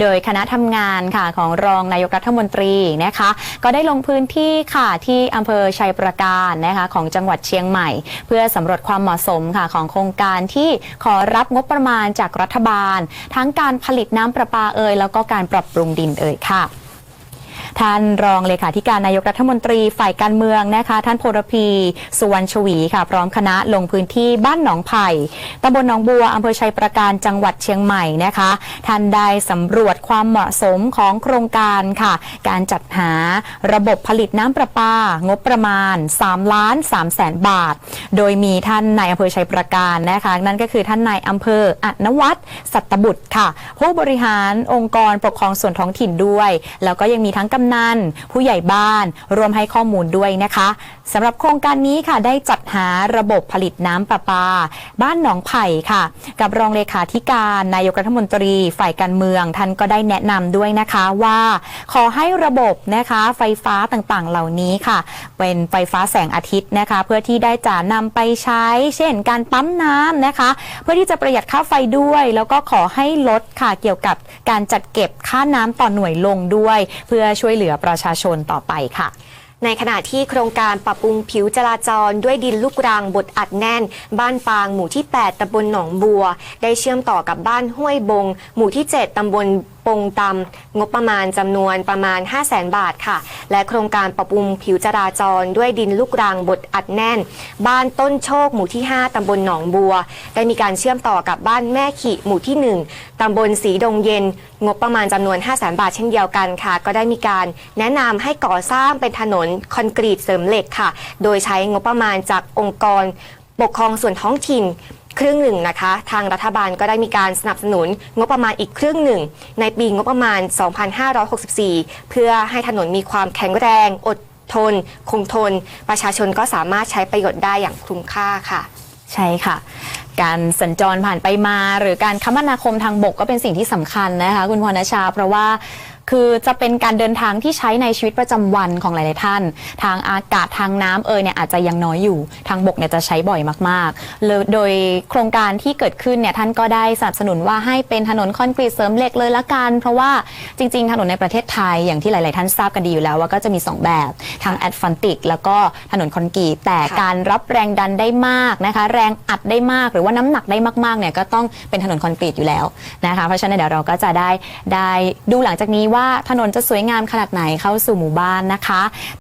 โดยคณะทำงานค่ะของรองนายกรัฐมนตรีนะคะ ก็ได้ลงพื้นที่ค่ะที่อำเภอชัยประการนะคะของจังหวัดเชียงใหม่ เพื่อสำรวจความเหมาะสมค่ะของโครงการที่ขอรับงบประมาณจากรัฐบาล ทั้งการผลิตน้ำประปาเอ่ยแล้วก็การปรับปรุงดินเอ่ยค่ะ ท่านรองเลขาธิการนายกรัฐมนตรีฝ่ายการเมืองนะคะท่านโพรพี สุวรรณชวีค่ะ พร้อมคณะลงพื้นที่บ้านหนองไผ่ตำบลหนองบัวอำเภอชัยประการจังหวัดเชียงใหม่นะคะ ท่านได้สำรวจความเหมาะสมของโครงการค่ะ การจัดหาระบบผลิตน้ำประปางบประมาณ3ล้าน3แสนบาท โดยมีท่านนายอำเภอชัยประการนะคะ นั่นก็คือท่านนายอำเภออนวัตสัตบุตรค่ะ ผู้บริหารองค์กรปกครองส่วนท้องถิ่นด้วย แล้วก็ยังมีทั้งกำนัน ผู้ใหญ่บ้านรวมให้ข้อมูลด้วยนะคะสำหรับโครงการนี้ค่ะได้จัดหาระบบผลิตน้ำประปา บ้านหนองไผ่ค่ะ กับรองเลขาธิการนายกรัฐมนตรีฝ่ายการเมือง ท่านก็ได้แนะนำด้วยนะคะว่า ขอให้ระบบนะคะไฟฟ้าต่างๆ เหล่านี้ค่ะ เป็นไฟฟ้าแสงอาทิตย์นะคะ เพื่อที่ได้จะนำไปใช้ เช่น การปั๊มน้ำนะคะ เพื่อที่จะประหยัดค่าไฟด้วย แล้วก็ขอให้ลดค่ะเกี่ยวกับการจัดเก็บค่าน้ำต่อหน่วยลงด้วย เพื่อช่วยเหลือประชาชนต่อไปค่ะในขณะที่โครงการปรับปรุงผิวจราจรด้วยดินลูกรังบดอัดแน่น บ้านปางหมู่ที่ 8ตำบลหนองบัว ได้เชื่อมต่อกับบ้านห้วยบง หมู่ที่ 7ตำบล ปงตำงบประมาณจำนวนประมาณ 5 0 0แสนบาทค่ะ และโครงการปรับปรุงผิวจราจรด้วยดินลูกรังบดอัดแน่น บ้านต้นโชคหมู่ที่ 5 ตำบลหนองบัว ได้มีการเชื่อมต่อกับบ้านแม่ขีหมู่ที่ 1 ตำบลสีดงเย็น งบประมาณจำนวน 5 0 0แสนบาทเช่นเดียวกันค่ะ ก็ได้มีการแนะนำให้ก่อสร้างเป็นถนนคอนกรีตเสริมเหล็กค่ะ โดยใช้งบประมาณจากองค์กรปกครองส่วนท้องถิ่น ครึ่งหนึ่งนะคะ ทางรัฐบาลก็ได้มีการสนับสนุนงบประมาณอีกครึ่งหนึ่ง ในปีงบประมาณ 2564 เพื่อให้ถนนมีความแข็งแรง อดทน คงทน ประชาชนก็สามารถใช้ประโยชน์ได้อย่างคุ้มค่าค่ะ ใช่ค่ะ การสัญจรผ่านไปมา หรือการคมนาคมทางบกก็เป็นสิ่งที่สำคัญนะคะ คุณพรณชา เพราะว่า คือจะเป็นการเดินทางที่ใช้ในชีวิตประจำวันของหลายๆท่าน ทางอากาศทางน้ำเอยเนี่ยอาจจะยังน้อยอยู่ ทางบกเนี่ยจะใช้บ่อยมากๆเลยโดยโครงการที่เกิดขึ้นเนี่ยท่านก็ได้สนับสนุนว่าให้เป็นถนนคอนกรีตเสริมเหล็กเลยละกัน เพราะว่าจริง ๆ ถนนในประเทศไทยอย่างที่หลาย ๆ ท่านทราบกันดีอยู่แล้วว่าก็จะมี 2 แบบทางแอดฟันติกแล้วก็ถนนคอนกรีตแต่การรับแรงดันได้มากนะคะ แรงอัดได้มากหรือว่าน้ำหนักได้มากๆเนี่ยก็ต้องเป็นถนนคอนกรีตอยู่แล้วนะคะ เพราะฉะนั้นเดี๋ยวเราก็จะได้ได้ดูหลังจากนี้ว่าว่าถนนจะสวยงามขนาดไหนเข้าสู่หมู่บ้านนะคะ